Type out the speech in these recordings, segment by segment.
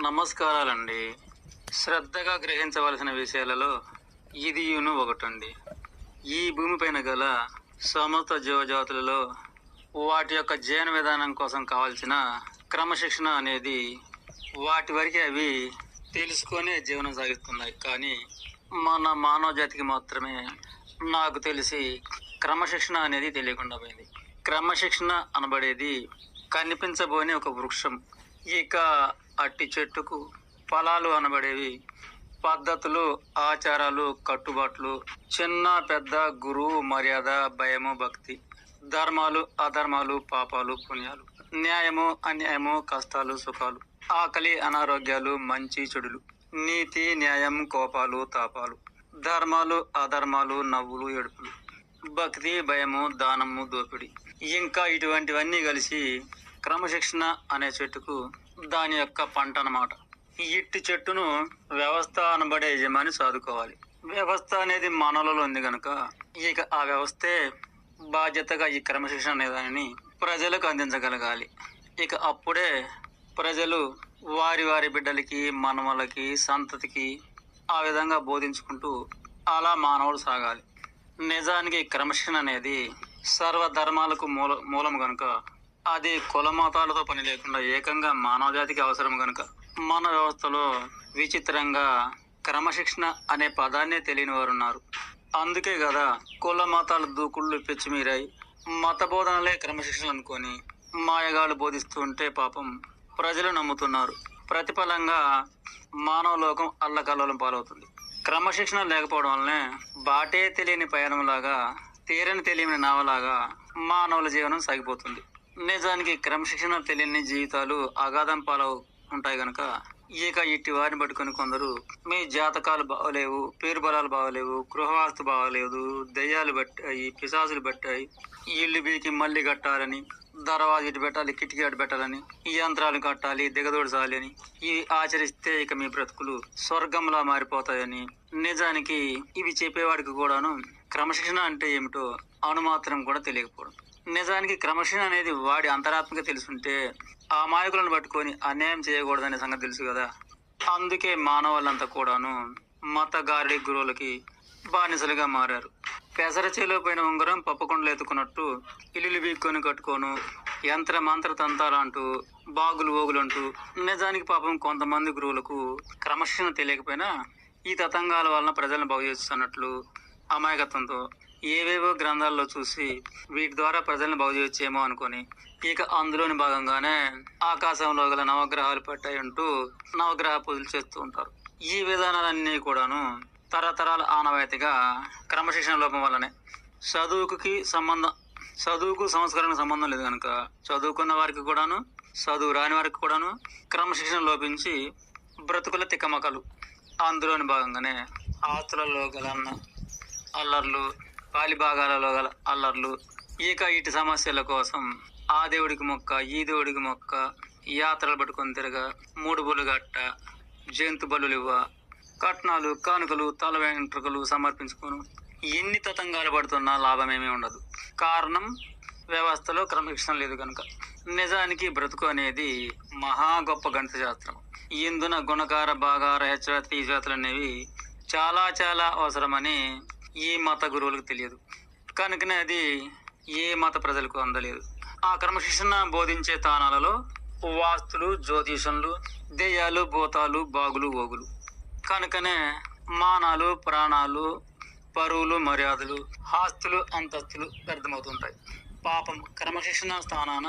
నమస్కారాలండి. శ్రద్ధగా గ్రహించవలసిన విషయాలలో ఇదియును ఒకటండి. ఈ భూమిపైన గల సమస్త జీవజాతులలో వాటి యొక్క జీవన విధానం కోసం కావాల్సిన క్రమశిక్షణ అనేది వాటి వరకే అవి తెలుసుకొనే జీవనం సాగిస్తున్నాయి. కానీ మన మానవ జాతికి మాత్రమే నాకు తెలిసి క్రమశిక్షణ అనేది తెలియకుండా పోయింది. క్రమశిక్షణ అనబడేది కనిపించబోని ఒక వృక్షం. ఇక అట్టి చెట్టుకు ఫలాలు అనబడేవి. పద్ధతులు ఆచారాలు కట్టుబాట్లు చిన్న పెద్ద గురువు మర్యాద భయము భక్తి ధర్మాలు అధర్మాలు పాపాలు పుణ్యాలు న్యాయము అన్యాయము కష్టాలు సుఖాలు ఆకలి అనారోగ్యాలు మంచి చెడులు నీతి న్యాయం కోపాలు తాపాలు ధర్మాలు అధర్మాలు నవ్వులు ఎడుపులు భక్తి భయము దానము దోపిడి. ఇంకా ఇటువంటివన్నీ కలిసి క్రమశిక్షణ అనే చెట్టుకు దాని యొక్క పంట అన్నమాట. ఇట్టి చెట్టును వ్యవస్థ అనబడే యజమాని సాదుకోవాలి. వ్యవస్థ అనేది మనలలో ఉంది కనుక ఇక ఆ వ్యవస్థే బాధ్యతగా ఈ క్రమశిక్షణ అనే దానిని ప్రజలకు అందించగలగాలి. ఇక అప్పుడే ప్రజలు వారి వారి బిడ్డలకి మనవలకి సంతతికి ఆ విధంగా బోధించుకుంటూ అలా మానవుడు సాగాలి. నిజానికి క్రమశిక్షణ అనేది సర్వ ధర్మాలకు మూల మూలం కనుక అది కుల మతాలతో పని లేకుండా ఏకంగా మానవ జాతికి అవసరం కనుక మన వ్యవస్థలో విచిత్రంగా క్రమశిక్షణ అనే పదాన్నే తెలియని వారు ఉన్నారు అందుకే కదా కుల మతాల దూకుళ్ళు పెచ్చిమీరాయి. మత బోధనలే క్రమశిక్షణ అనుకొని మాయగాళ్ళు బోధిస్తూ ఉంటే పాపం ప్రజలు నమ్ముతున్నారు. ప్రతిఫలంగా మానవ లోకం అల్లకల్లోలం పాలవుతుంది. క్రమశిక్షణ లేకపోవడం వల్లనే బాటే తెలియని పయనంలాగా తీరని తెలియని నావలాగా మానవుల జీవనం సాగిపోతుంది. నిజానికి క్రమశిక్షణ తెలియని జీవితాలు అగాధం పాలవు ఉంటాయి గనక ఇక ఇట్టి వారిని పట్టుకొని కొందరు మీ జాతకాలు బాగలేవు పేరు బలాలు బాగలేవు గృహవాస్తు బాగలేదు దయ్యాలు పట్టాయి పిశాసులు పట్టాయి ఇల్లు బీకి మళ్ళీ కట్టాలని దర్వాజ ఇటు పెట్టాలి కిటికీ అటు పెట్టాలని ఈ యంత్రాలు కట్టాలి దిగదోడసాలి అని ఇవి ఆచరిస్తే ఇక మీ బ్రతుకులు స్వర్గంలా మారిపోతాయని నిజానికి ఇవి చెప్పేవాడికి కూడాను క్రమశిక్షణ అంటే ఏమిటో అనుమాత్రం కూడా తెలియకపోవడం. నిజానికి క్రమశిక్షణ అనేది వాడి అంతరాత్మక తెలుసుంటే ఆ మాయకులను పట్టుకొని అన్యాయం చేయకూడదనే సంగతి తెలుసు కదా. అందుకే మానవాళ్ళంతా కూడాను మత గారడి గురువులకి బానిసలుగా మారారు. పెసర చేలో పోయిన ఉంగరం పప్పకొండలు ఎత్తుకున్నట్టు ఇల్లులు బీక్కొని కట్టుకోను యంత్ర మంత్ర తంతాలంటూ బాగులు ఓగులు అంటూ నిజానికి పాపం కొంతమంది గురువులకు క్రమశిక్షణ తెలియకపోయినా ఈ తతంగాల వలన ప్రజలను బాగు చేస్తున్నట్లు అమాయకత్వంతో ఏవేవో గ్రంథాల్లో చూసి వీటి ద్వారా ప్రజలను బాగు చేయొచ్చేమో అనుకొని ఇక అందులోని భాగంగానే ఆకాశంలో గల నవగ్రహాలు పట్టాయి అంటూ నవగ్రహ పూజలు చేస్తూ ఉంటారు. ఈ విధానాలన్నీ కూడాను తరతరాల ఆనవాయితీగా క్రమశిక్షణ లోపం వల్లనే. చదువుకి సంబంధం చదువుకు సంస్కరణకు సంబంధం లేదు కనుక చదువుకున్న వారికి కూడాను చదువు రాని వారికి కూడాను క్రమశిక్షణ లోపించి బ్రతుకుల తిక్కమకలు. అందులోని భాగంగానే ఆస్తులలో గల అల్లర్లు పాలిభాగాలలో గల అల్లర్లు ఇక ఇటు సమస్యల కోసం ఆ దేవుడికి మొక్క ఈ దేవుడికి మొక్క యాత్రలు పట్టుకొని తిరగ మూడు బులు గట్ట జంతు బలులు ఇవ్వ కట్నాలు కానుకలు తల వెంట్రుకలు సమర్పించుకోను. ఎన్ని తతంగాలు పడుతున్నా లాభమేమీ ఉండదు. కారణం వ్యవస్థలో క్రమశిక్షణ లేదు కనుక నిజానికి బ్రతుకు అనేది మహా గొప్ప గణిత శాస్త్రం. ఇందున గుణకార భాగార హెచ్చవేత తీసేతలు అనేవి చాలా చాలా అవసరమని ఏ మత గురువులకు తెలియదు. కనుకనే అది ఏ మత ప్రజలకు అందలేదు. ఆ క్రమశిక్షణ బోధించే తానాలలో వాస్తులు జ్యోతిషంలు దెయ్యాలు భూతాలు బాగులు ఓగులు. కనుకనే మానాలు ప్రాణాలు పరువులు మర్యాదలు ఆస్తులు అంతస్తులు వ్యర్థమవుతుంటాయి. పాపం క్రమశిక్షణ స్థానాన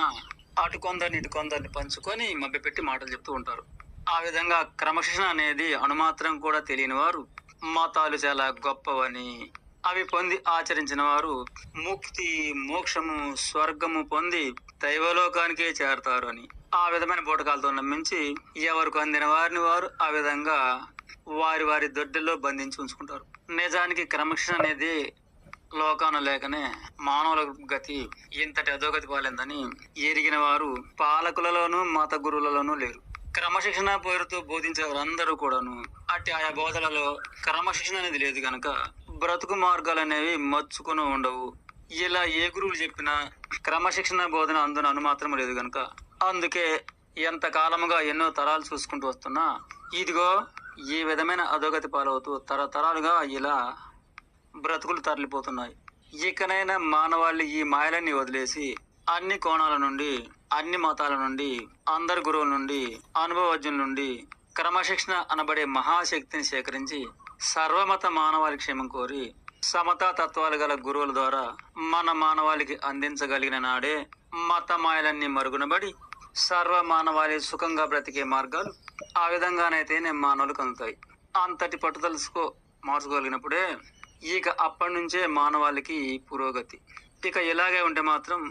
అటు కొందరిని ఇటు కొందరిని పంచుకొని మభ్యపెట్టి మాటలు చెప్తూ ఉంటారు. ఆ విధంగా క్రమశిక్షణ అనేది అణుమాత్రం కూడా తెలియని వారు మతాలు చాలా గొప్పవని. అవి పొంది ఆచరించిన వారు ముక్తి మోక్షము స్వర్గము పొంది దైవలోకానికే చేరతారు అని ఆ విధమైన బోటకాలతో నమ్మించి ఎవరికి అందిన వారిని వారు ఆ విధంగా వారి వారి దొడ్డిలో బంధించి ఉంచుకుంటారు. నిజానికి క్రమశిక్షణ అనేది లోకాన లేకనే మానవుల గతి ఇంతటి అధోగతి పాలిందని ఎరిగిన వారు పాలకులలోనూ మత గురువులలోనూ లేరు. క్రమశిక్షణ పేరుతో బోధించే వారందరూ కూడాను. అట్టి ఆయా బోధలలో క్రమశిక్షణ అనేది లేదు కనుక బ్రతుకు మార్గాలు అనేవి మచ్చుకొని ఉండవు. ఇలా ఏ గురువులు చెప్పినా క్రమశిక్షణ బోధన అందున అనుమాత్రం లేదు కనుక అందుకే ఎంత కాలముగా ఎన్నో తరాలు చూసుకుంటూ వస్తున్నా ఇదిగో ఈ విధమైన అధోగతి పాలవుతూ తరతరాలుగా ఇలా బ్రతుకులు తరలిపోతున్నాయి. ఇకనైనా మానవాళి ఈ మాయలన్నీ వదిలేసి అన్ని కోణాల నుండి అన్ని మతాల నుండి అందరి గురువుల నుండి అనుభవజ్ఞుల నుండి క్రమశిక్షణ అనబడే మహాశక్తిని సేకరించి సర్వమత మానవాళి క్షేమం కోరి సమతా తత్వాలు గల గురువుల ద్వారా మన మానవాళికి అందించగలిగిన నాడే మత మాయలన్నీ మరుగునబడి సర్వ మానవాళి సుఖంగా బ్రతికే మార్గాలు ఆ విధంగానైతేనే మానవులకు అందుతాయి. అంతటి పట్టుదలుసుకో మార్చుకోగలిగినప్పుడే ఇక అప్పటి నుంచే మానవాళికి పురోగతి. ఇక ఇలాగే ఉంటే మాత్రం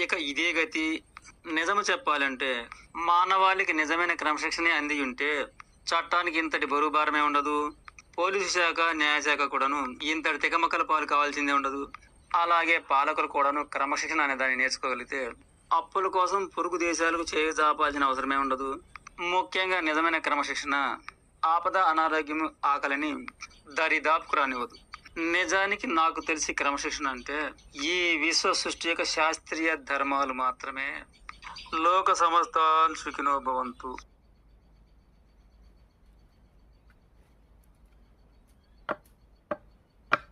ఇక ఇదే గతి. నిజము చెప్పాలంటే మానవాళికి నిజమైన క్రమశిక్షణ అంది ఉంటే చట్టానికి ఇంతటి బరువు భారమే ఉండదు. పోలీసు శాఖ న్యాయశాఖ కూడాను ఇంతటి తికమకల పాలు కావాల్సిందే ఉండదు. అలాగే పాలకులు కూడాను క్రమశిక్షణ అనే దాన్ని నేర్చుకోగలిగితే అప్పుల కోసం పొరుగు దేశాలకు చేయి చాపాల్సిన అవసరమే ఉండదు. ముఖ్యంగా నిజమైన క్రమశిక్షణ ఆపద అనారోగ్యం ఆకలిని దరిదాపుకు రానివ్వదు. నిజానికి నాకు తెలిసి క్రమశిక్షణ అంటే ఈ విశ్వ సృష్టి యొక్క శాస్త్రీయ ధర్మాలు మాత్రమే. లోక సమస్తాన్ సుఖినోభవంతు